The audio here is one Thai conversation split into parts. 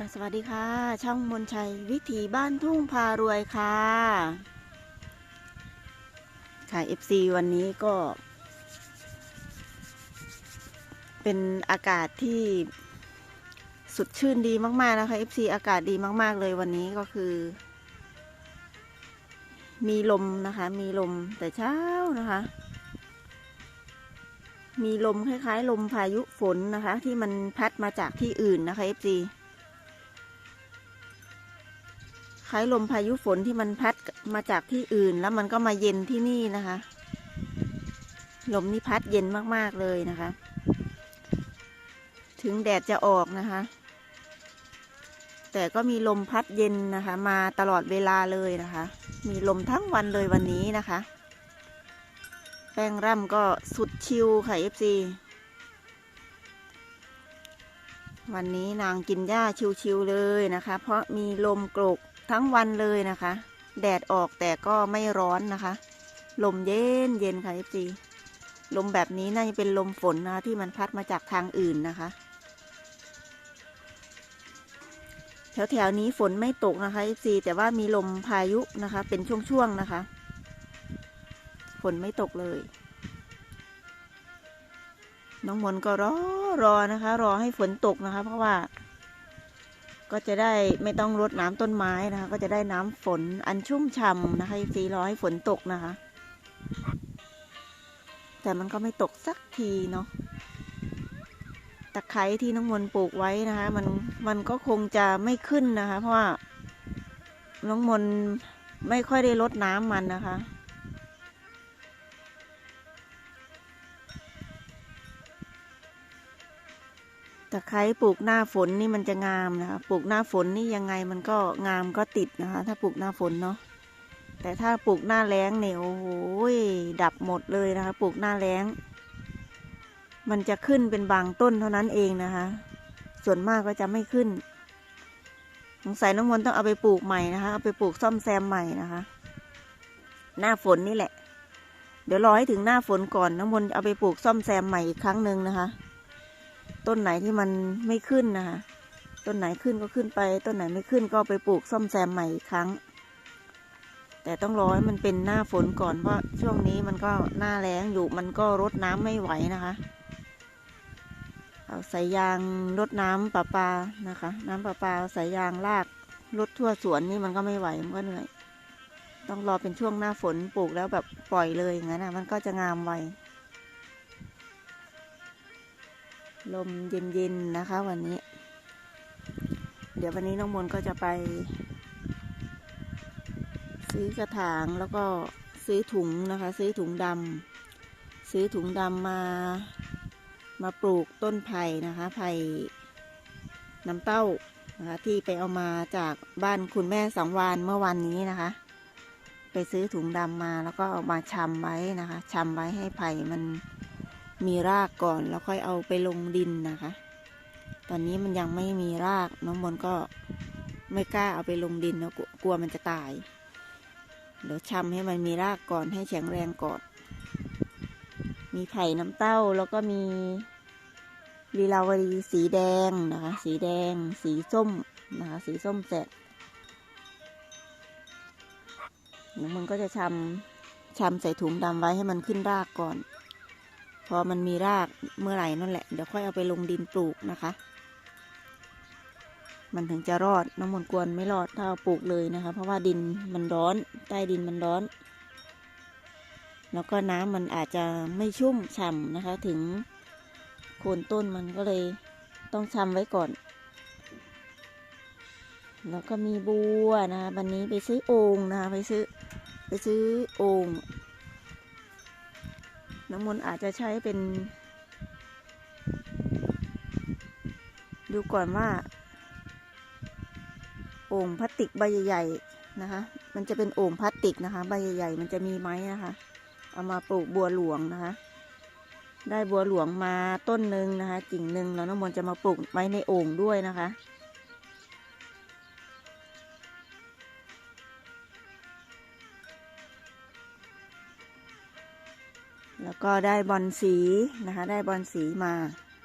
ก็สวัสดีค่ะ ช่องมนชัยวิถีบ้านทุ่งพารวยค่ะ ค่ะ FC วันนี้ก็ เป็นอากาศที่สุดชื่นดีมาก ๆ นะคะ FC อากาศดีมาก ๆ เลยวันนี้ก็คือ มีลมนะคะ มีลมแต่เช้านะคะ มีลมคล้าย ๆ ลมพายุฝนนะคะ ที่มันพัดมาจากที่อื่นนะคะ FC คล้ลมพายุฝนที่มันพัดมาจากที่อื่น แล้วมันก็มาเย็นที่นี่นะคะ ลมนี่พัดเย็นมากๆเลยนะคะ ถึงแดดจะออกนะคะ แต่ก็มีลมพัดเย็นนะคะ มาตลอดเวลาเลยนะคะ มีลมทั้งวันเลยวันนี้นะคะ แป้งร่ำก็สุดชิลค่ะ FC วันนี้นางกินหญ้าชิวๆเลยนะคะ เพราะมีลมโกรก ทั้งวันเลยนะคะ แดดออกแต่ก็ไม่ร้อนนะคะ ลมเย็นเย็นค่ะ FC ลมแบบนี้น่าจะเป็นลมฝนนะที่มันพัดมาจากทางอื่นนะคะ แถวแถวๆนี้ฝนไม่ตกนะคะ FC แต่ว่ามีลมพายุนะคะ เป็นช่วงๆนะคะ ฝนไม่ตกเลย น้องมนก็รอรอนะคะ รอให้ฝนตกนะคะ เพราะว่า ก็จะได้ไม่ต้องรดน้ำต้นไม้นะคะ ก็จะได้น้ำฝนอันชุ่มฉ่ำนะคะฟีรอให้ฝนตกนะคะ แต่มันก็ไม่ตกสักทีเนาะตะไคร้ที่น้องมนปลูกไว้นะคะ มันมันก็คงจะไม่ขึ้นนะคะ เพราะว่าน้องมนไม่ค่อยได้รดน้ำมันนะคะ ตะไคร้ปลูกหน้าฝนนี่มันจะงามนะคะปลูกหน้าฝนนี่ยังไงมันก็งามก็ติดนะคะ ถ้าปลูกหน้าฝนเนาะแต่ถ้าปลูกหน้าแล้งเนี่ยโอ้โหดับหมดเลยนะคะ ปลูกหน้าแล้ง มันจะขึ้นเป็นบางต้นเท่านั้นเองนะคะ ส่วนมากก็จะไม่ขึ้นสงสัยน้องมนต์ต้องเอาไปปลูกใหม่นะคะเอาไปปลูกซ่อมแซมใหม่นะคะ หน้าฝนนี่แหละ เดี๋ยวรอให้ถึงหน้าฝนก่อนน้องมนต์เอาไปปลูกซ่อมแซมใหม่อีกครั้งหนึ่งนะคะ ต้นไหนที่มันไม่ขึ้นนะคะต้นไหนขึ้นก็ขึ้นไป ต้นไหนไม่ขึ้นก็ไปปลูกซ่อมแซมใหม่อีกครั้ง แต่ต้องรอให้มันเป็นหน้าฝนก่อนเพราะช่วงนี้มันก็หน้าแล้งอยู่มันก็รดน้ำไม่ไหวนะคะ เอาสายยางรดน้ำประปานะคะ น้ำประปาเอาสายยางลากรดทั่วสวนนี่มันก็ไม่ไหวมันก็เหนื่อย ต้องรอเป็นช่วงหน้าฝนปลูกแล้วแบบปล่อยเลยอย่างนั้นนะมันก็จะงามไว ลมเย็นๆนะคะ วันนี้ เดี๋ยววันนี้น้องมนก็จะไป ซื้อกระถางแล้วก็ซื้อถุงนะคะ ซื้อถุงดำซื้อถุงดำมามาปลูกต้นไผ่นะคะไผ่น้ำเต้านะคะที่ไปเอามาจากบ้านคุณแม่สังวานเมื่อวันนี้นะคะ ไปซื้อถุงดำมาแล้วก็เอามาชำไว้นะคะชำไว้ให้ไผ่มัน มีรากก่อนแล้วค่อยเอาไปลงดินนะคะ ตอนนี้มันยังไม่มีรากน้องมนก็ไม่กล้าเอาไปลงดินนะกลัวมันจะตาย เดี๋ยวชำให้มันมีรากก่อนให้แข็งแรงก่อน มีไผ่น้ำเต้าแล้วก็มีลีลาวดีสีแดงนะคะ สีแดง สีส้มนะคะ สีส้มแสดน้องมนก็จะชำชำใส่ถุงดำไว้ให้มันขึ้นรากก่อน พอมันมีรากเมื่อไหร่นั่นแหละ เดี๋ยวค่อยเอาไปลงดินปลูกนะคะ มันถึงจะรอดน้ำมนกวนไม่รอดถ้าเอาปลูกเลยนะคะ เพราะว่าดินมันร้อน ใต้ดินมันร้อน แล้วก็น้ำมันอาจจะไม่ชุ่มฉ่ำนะคะ ถึงโคนต้นมันก็เลยต้องชำไว้ก่อน แล้วก็มีบัวนะคะวันนี้ไปซื้อโอ่งนะคะไปซื้อไปซื้อโอ่ง น้ำมนต์อาจจะใช้เป็น ดูก่อนว่าโอ่งพลาสติกใบใหญ่ๆนะคะ มันจะเป็นโอ่งพลาสติกนะคะ ใบใหญ่ๆมันจะมีไหมนะคะ เอามาปลูกบัวหลวงนะคะ ได้บัวหลวงมาต้นหนึ่งนะคะ กิ่งหนึ่งแล้วน้ำมนต์จะมาปลูกไว้ในโอ่งด้วยนะคะ ก็ได้บอลสีนะคะ ได้บอลสีมา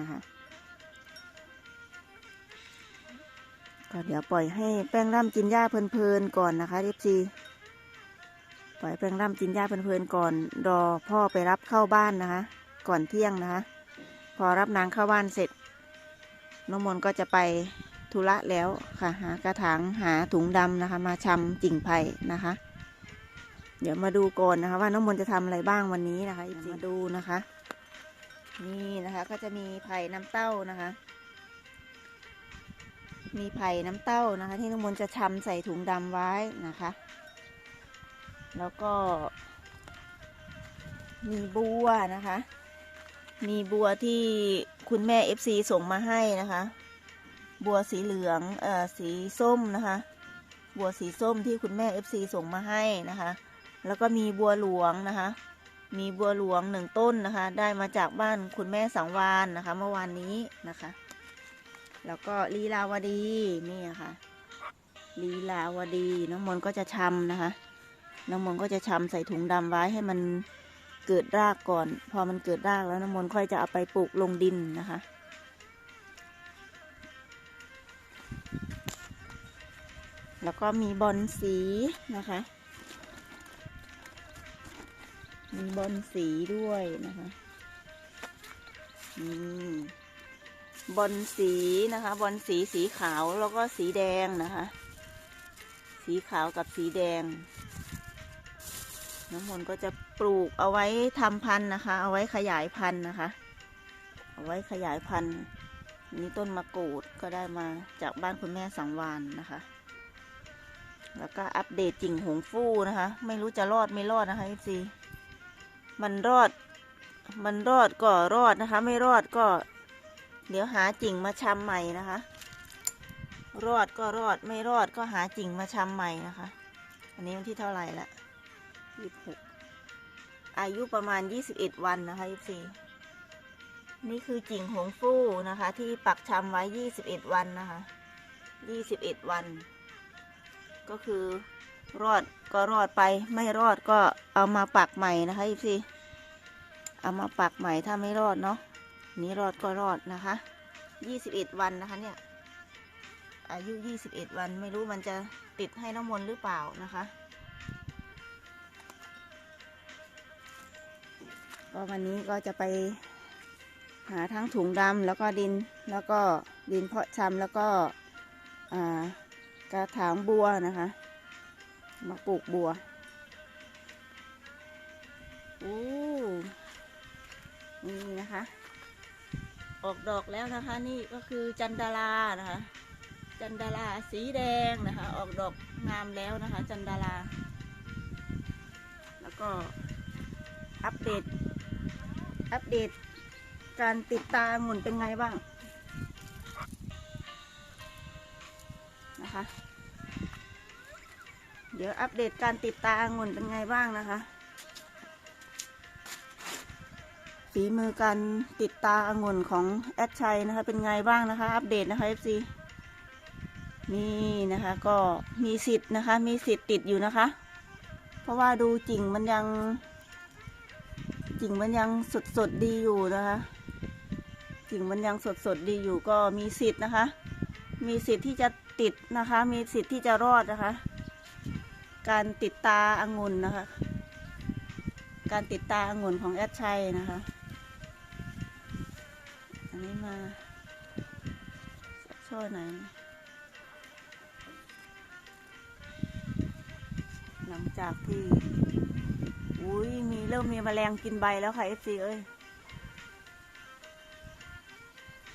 นะคะก็เดี๋ยวปล่อยให้แป้งร่ำกินหญ้าเพลินๆก่อนนะคะเอฟซีปล่อยแป้งร่ำกินหญ้าเพลินๆก่อน รอพ่อไปรับเข้าบ้านนะคะ ก่อนเที่ยงนะคะ พอรับนางเข้าบ้านเสร็จน้องมนก็จะไปธุระแล้วค่ะ หากระถางหาถุงดำนะคะ มาชำกิ่งไผ่นะคะ เดี๋ยวมาดูก่อนนะคะ ว่าน้องมนต์จะทำอะไรบ้างวันนี้นะคะอีกมาดูนะคะ นี่นะคะ ก็จะมีไผ่น้ำเต้านะคะ มีไผ่น้ำเต้านะคะ ที่น้องมนต์จะชำใส่ถุงดำไว้นะคะ แล้วก็ มีบัวนะคะ มีบัวที่คุณแม่ FC ส่งมาให้นะคะ บัวสีเหลืองเอ่อสีส้มนะคะ บัวสีส้มที่คุณแม่ FC ส่งมาให้นะคะ แล้วก็มีบัวหลวงนะคะ มีบัวหลวงหนึ่งต้นนะคะ ได้มาจากบ้านคุณแม่สังวานนะคะ เมื่อวานนี้นะคะ แล้วก็ลีลาวดีนี่ค่ะลีลาวดีน้องมนต์ก็จะชำนะคะ น้องมนต์ก็จะชำใส่ถุงดำไว้ให้มันเกิดรากก่อน พอมันเกิดรากแล้วน้องมนต์ค่อยจะเอาไปปลูกลงดินนะคะแล้วก็มีบอลสีนะคะ มีบอลสีด้วยนะคะนี่บอลสีนะคะ บอลสีสีขาวแล้วก็สีแดงนะคะ สีขาวกับสีแดง น้ำมนก็จะปลูกเอาไว้ทำพันธุ์นะคะ เอาไว้ขยายพันธุ์นะคะ เอาไว้ขยายพันธุ์นี่ต้นมะกรูดก็ได้มาจากบ้านคุณแม่สังวานนะคะ แล้วก็อัปเดตจิ่งหงฟู่นะคะ ไม่รู้จะรอดไม่รอดนะคะพี่ซี มันรอด มันรอดก็รอดนะคะ ไม่รอดก็ เดี๋ยวหาจิ่งมาชำใหม่นะคะ รอดก็รอดไม่รอดก็หาจิ่งมาชำใหม่นะคะ อันนี้วันที่เท่าไหร่ละยี่สิบหกอายุประมาณยี่สิบเอ็ดวันนะคะยี่สี่นี่คือจิ่งหงฟู่นะคะ ที่ปักชำไว้ยี่สิบเอ็ดวันนะคะยี่สิบเอ็ดวัน ก็คือ รอดก็รอดไปไม่รอดก็เอามาปักใหม่นะคะยี่สี่เอามาปักใหม่ถ้าไม่รอดเนาะนี้รอดก็รอดนะคะยี่สิบเอ็ดวันนะคะเนี่ย อายุยี่สิบเอ็ดวันไม่รู้มันจะติดให้น้ำมนต์หรือเปล่านะคะก็วันนี้ก็จะไปหาทั้งถุงดำแล้วก็ดินแล้วก็ดินเพาะชำแล้วก็กระถางบัวนะคะ มาปลูกบัว โอ้ นี่นะคะ ออกดอกแล้วนะคะนี่ก็คือจันดารานะคะ จันดาราสีแดงนะคะ ออกดอกงามแล้วนะคะ จันดารา แล้วก็อัปเดต อัปเดตการติดตาองุ่นเป็นไงบ้างนะคะ เดี๋ยวอัปเดตการติดตาองุ่นเป็นไงบ้างนะคะฝีมือการติดตาองุ่นของแอดชัยนะคะ เป็นไงบ้างนะคะ อัปเดตนะคะ FC นี่นะคะ ก็มีสิทธิ์นะคะ มีสิทธิ์ติดอยู่นะคะ เพราะว่าดูกิ่งมันยังกิ่งมันยังสดสดดีอยู่นะคะกิ่งมันยังสดสดดีอยู่ก็มีสิทธิ์นะคะ มีสิทธิ์ที่จะติดนะคะ มีสิทธิ์ที่จะรอดนะคะ การติดตาอางุ่นนะคะ การติดตาอางุ่นของแอดชัยนะคะ อันนี้มาช่อไหนหลังจากที่อุ้ยมีเริ่มมีแมลงกินใบแล้วค่ะเอฟซีเอ้ย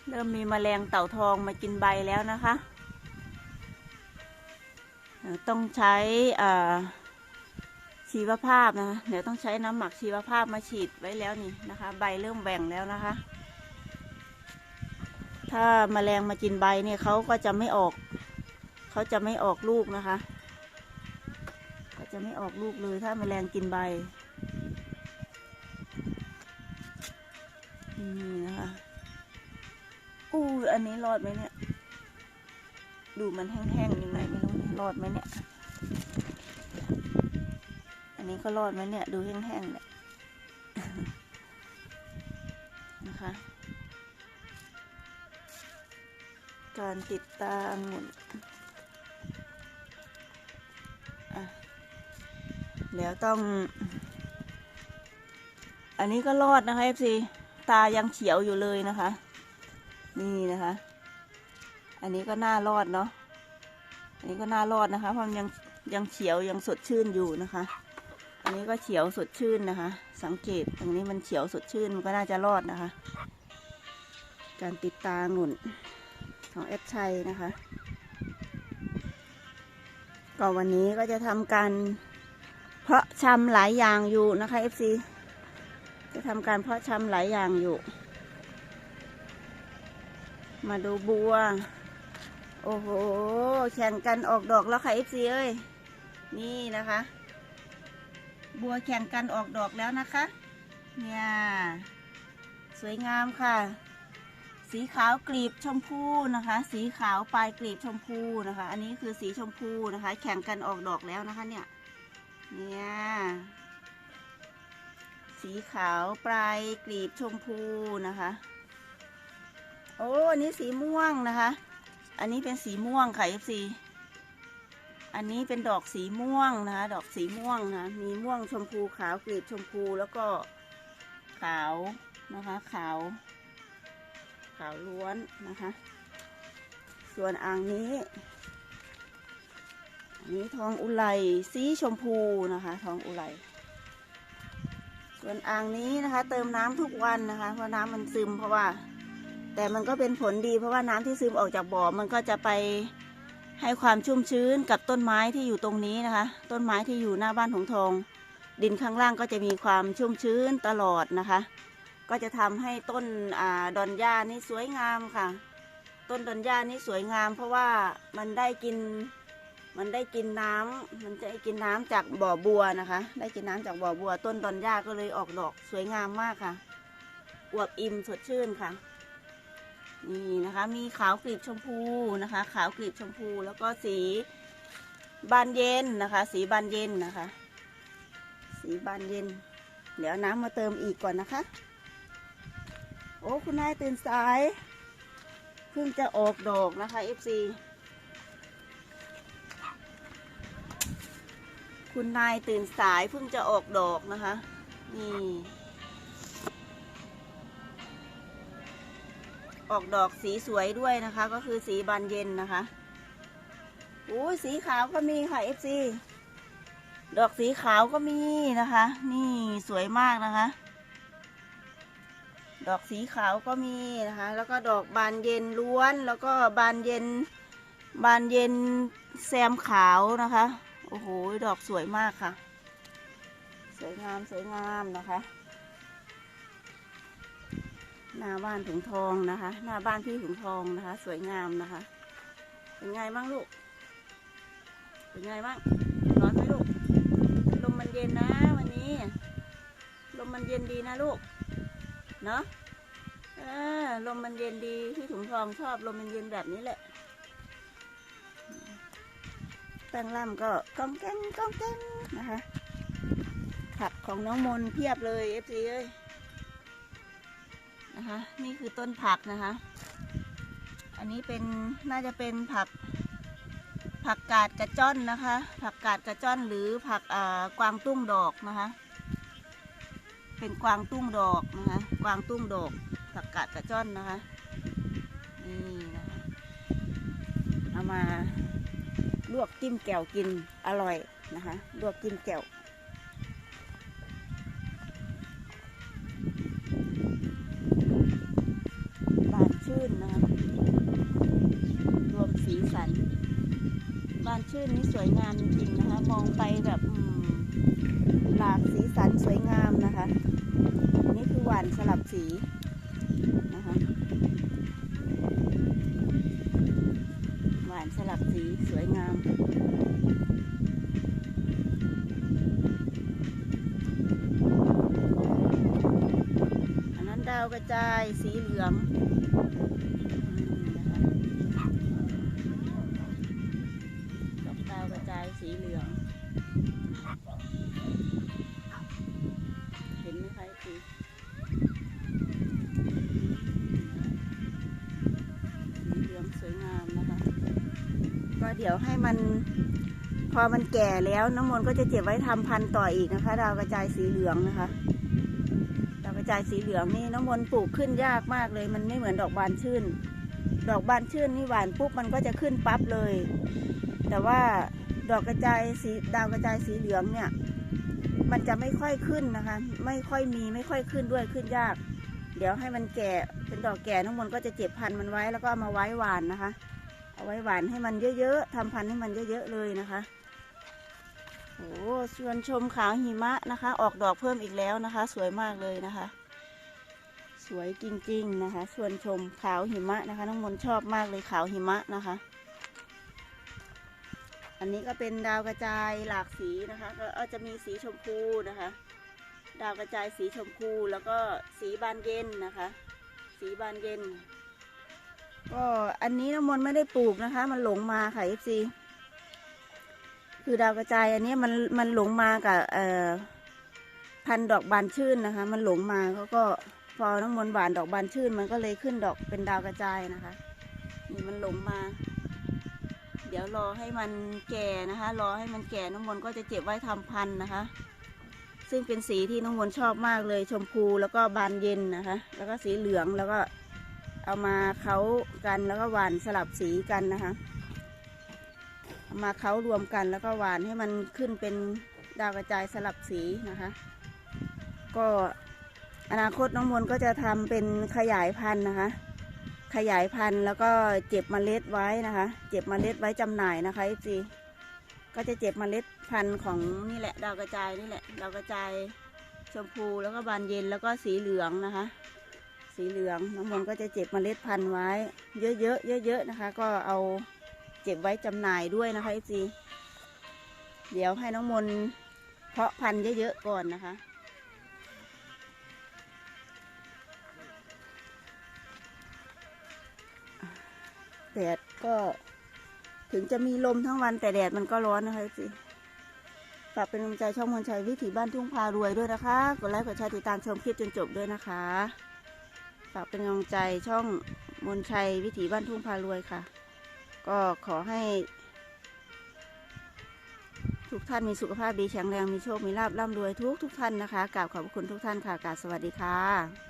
เริ่มมีแมลงเต่าทองมากินใบแล้วนะคะ ต้องใช้ชีวภาพนะคะเดี๋ยวต้องใช้น้ำหมักชีวภาพมาฉีดไว้แล้วนี่นะคะ ใบเริ่มแบ่งแล้วนะคะ ถ้าแมลงมากินใบเนี่ยเขาก็จะไม่ออกเขาจะไม่ออกลูกนะคะ ก็จะไม่ออกลูกเลยถ้าแมลงกินใบนี่นะคะอู้อันนี้รอดไหมเนี่ย ดูมันแห้งๆยังไงไม่รู้ รอดไหมเนี่ย อันนี้ก็รอดไหมเนี่ย ดูแห้งๆเลยนะคะ การติดตาองุ่นเดี๋ยวต้อง อันนี้ก็รอดนะคะเอฟซีตายังเขียวอยู่เลยนะคะ นี่นะคะ อันนี้ก็น่ารอดเนาะ อันนี้ก็น่ารอดนะคะเพราะมันยังยังเขียวยังสดชื่นอยู่นะคะ อันนี้ก็เขียวสดชื่นนะคะ สังเกตตรงนี้มันเขียวสดชื่นมันก็น่าจะรอดนะคะ การติดตาหนุนของแอดชัยนะคะก็วันนี้ก็จะทำการเพาะชำหลายอย่างอยู่นะคะ FC จะทำการเพาะชำหลายอย่างอยู่ มาดูบัว โอ้โห แข่งกันออกดอกแล้วค่ะ FC เอ้ย นี่นะคะ บัวแข่งกันออกดอกแล้วนะคะ เนี่ย สวยงามค่ะ สีขาวกลีบชมพูนะคะ สีขาวปลายกลีบชมพูนะคะ อันนี้คือสีชมพูนะคะ แข่งกันออกดอกแล้วนะคะเนี่ย เนี่ย สีขาวปลายกลีบชมพูนะคะ โอ้อันนี้สีม่วงนะคะ อันนี้เป็นสีม่วงค่ะ FC อันนี้เป็นดอกสีม่วงนะคะ ดอกสีม่วงนะ มีม่วงชมพูขาวกลีบชมพูแล้วก็ขาวนะคะ ขาว ขาวล้วนนะคะ ส่วนอ่างนี้อันนี้ทองอุไรสีชมพูนะคะ ทองอุไรส่วนอ่างนี้นะคะ เติมน้ำทุกวันนะคะ เพราะน้ำมันซึมเพราะว่า แต่มันก็เป็นผลดีเพราะว่าน้ำที่ซึมออกจากบ่อมันก็จะไปให้ความชุ่มชื้นกับต้นไม้ที่อยู่ตรงนี้นะคะ ต้นไม้ที่อยู่หน้าบ้านของทอง ดินข้างล่างก็จะมีความชุ่มชื้นตลอดนะคะ ก็จะทำให้ต้นอดอนหญ้านี่สวยงามค่ะ ต้นดอนหญ้านี่สวยงาม เพราะว่ามันได้กินมันได้กินน้ำมันจะได้กินน้ำจากบ่อบัวนะคะ ได้กินน้ำจากบ่อบัว ต้นดอนหญ้าก็เลยออกดอกสวยงามมากค่ะอวบอิ่มสดชื่นค่ะ นี่นะคะมีขาวกลีบชมพูนะคะ ขาวกลีบชมพูแล้วก็สีบานเย็นนะคะ สีบานเย็นนะคะ สีบานเย็น เดี๋ยวน้ำมาเติมอีกก่อนนะคะ โอ้คุณนายตื่นสายเพิ่งจะออกดอกนะคะ FC คุณนายตื่นสายเพิ่งจะออกดอกนะคะ นี่ ออกดอกสีสวยด้วยนะคะ ก็คือสีบานเย็นนะคะโอ้สีขาวก็มีค่ะ FC ดอกสีขาวก็มีนะคะ นี่สวยมากนะคะ ดอกสีขาวก็มีนะคะ แล้วก็ดอกบานเย็นล้วน แล้วก็บานเย็น บานเย็นแซมขาวนะคะ โอ้โห ดอกสวยมากค่ะ สวยงามสวยงามนะคะ หน้าบ้านถุงทองนะคะ หน้าบ้านพี่ถุงทองนะคะ สวยงามนะคะ เป็นไงบ้างลูก เป็นไงบ้างร้อนไหมลูก ลมมันเย็นนะวันนี้ ลมมันเย็นดีนะลูก เนาะเออลมมันเย็นดีพี่ถุงทองชอบลมมันเย็นแบบนี้แหละแป้งล่ำก็ก้องแก้งก้องแก้งนะคะผักของน้องมนเพียบเลยเอฟซีเอ้ย นะคะ นี่คือต้นผักนะคะ อันนี้เป็นน่าจะเป็นผักผักกาดกระจ้อนนะคะ ผักกาดกระจ้อนหรือผักอ่ากวางตุ้งดอกนะคะ เป็นกวางตุ้งดอกนะคะ กวางตุ้งดอก ผักกาดกระจ้อนนะคะ นี่นะคะเอามาลวกจิ้มแก้วกินอร่อยนะคะ ลวกจิ้มแก้ว บานชื่นนี่สวยงามจริงนะคะ มองไปแบบหลากสีสันสวยงามนะคะ นี่คือหวานสลับสีนะคะหวานสลับสีสวยงามอันนั้นดาวกระจายสีเหลือง เหลืองสวยงามนะคะ ก็เดี๋ยวให้มัน พอมันแก่แล้วน้ำมนต์ก็จะเก็บไว้ทำพันธุ์ต่ออีกนะคะ ดาวกระจายสีเหลืองนะคะ ดาวกระจายสีเหลืองนี่น้ำมนต์ปลูกขึ้นยากมากเลย มันไม่เหมือนดอกบานชื่น ดอกบานชื่นนี่หวานปุ๊บมันก็จะขึ้นปั๊บเลย แต่ว่าดอกกระจายสีดาวกระจายสีเหลืองเนี่ย มันจะไม่ค่อยขึ้นนะคะ ไม่ค่อยมีไม่ค่อยขึ้นด้วยขึ้นยาก เดี๋ยวให้มันแก่เป็นดอกแก่น้ำมนก็จะเจ็บพันธุ์มันไว้แล้วก็เอามาไว้หวานนะคะ เอาไว้หวานให้มันเยอะๆทำพันธุ์ให้มันเยอะๆเลยนะคะโอ้ชวนชมขาวหิมะนะคะ ออกดอกเพิ่มอีกแล้วนะคะ สวยมากเลยนะคะ สวยจริงๆนะคะชวนชมขาวหิมะนะคะ น้องมนชอบมากเลยขาวหิมะนะคะ อันนี้ก็เป็นดาวกระจายหลากสีนะคะก็จะมีสีชมพูนะคะ ดาวกระจายสีชมพูแล้วก็สีบานเย็นนะคะ สีบานเย็น ก็อันนี้น้ำมนต์ไม่ได้ปลูกนะคะ มันหลงมาค่ะ FC คือดาวกระจายอันนี้มันมันหลงมากับเอ่อพันดอกบานชื่นนะคะ มันหลงมาเขาก็พอน้ำมนต์หวานดอกบานชื่น มันก็เลยขึ้นดอกเป็นดาวกระจายนะคะนี่มันหลงมา เดี๋ยวรอให้มันแก่นะคะ รอให้มันแก่น้ำมนต์ก็จะเก็บไว้ทำพันธุ์นะคะ ซึ่งเป็นสีที่น้องมนต์ชอบมากเลย ชมพูแล้วก็บานเย็นนะคะ แล้วก็สีเหลืองแล้วก็เอามาเค้ากันแล้วก็หวานสลับสีกันนะคะามาเค้ารวมกันแล้วก็หวานให้มันขึ้นเป็นดาวกระจายสลับสีนะคะ ก็อนาคตน้องมนก็จะทำเป็นขยายพันธุ์นะคะ ขยายพันธุ์แล้วก็เจ็บเมล็ดไว้นะคะ เจ็บเมล็ดไว้จำหน่ายนะคะจีก็จะเจ็บเมล็ดพันธุ์ของนี่แหละดาวกระจายนี่แหละดาวกระจายชมพูแล้วก็บานเย็นแล้วก็สีเหลืองนะคะ สีเหลืองน้องมนก็จะเจ็บเมล็ดพันธุ์ไว้ เยอะๆเยอะๆนะคะ ก็เอาเจ็บไว้จำหน่ายด้วยนะคะจีเดี๋ยวให้น้องมนเพาะพันธุ์เยอะๆก่อนนะคะ แดดก็ ถึงจะมีลมทั้งวันแต่แดดมันก็ร้อนนะคะสิฝากเป็นกำลังใจช่องมนชัยวิถีบ้านทุ่งพารวยด้วยนะคะ กดไลค์กดแชร์ติดตามชมคลิปจนจบด้วยนะคะฝากเป็นกำลังใจช่องมนชัยวิถีบ้านทุ่งพารวยค่ะ ก็ขอให้ ทุกท่านมีสุขภาพดีแข็งแรงมีโชค มีลาบร่ำรวยทุกทุกท่านนะคะกราบขอบคุณทุกท่านค่ะกราบสวัสดีค่ะ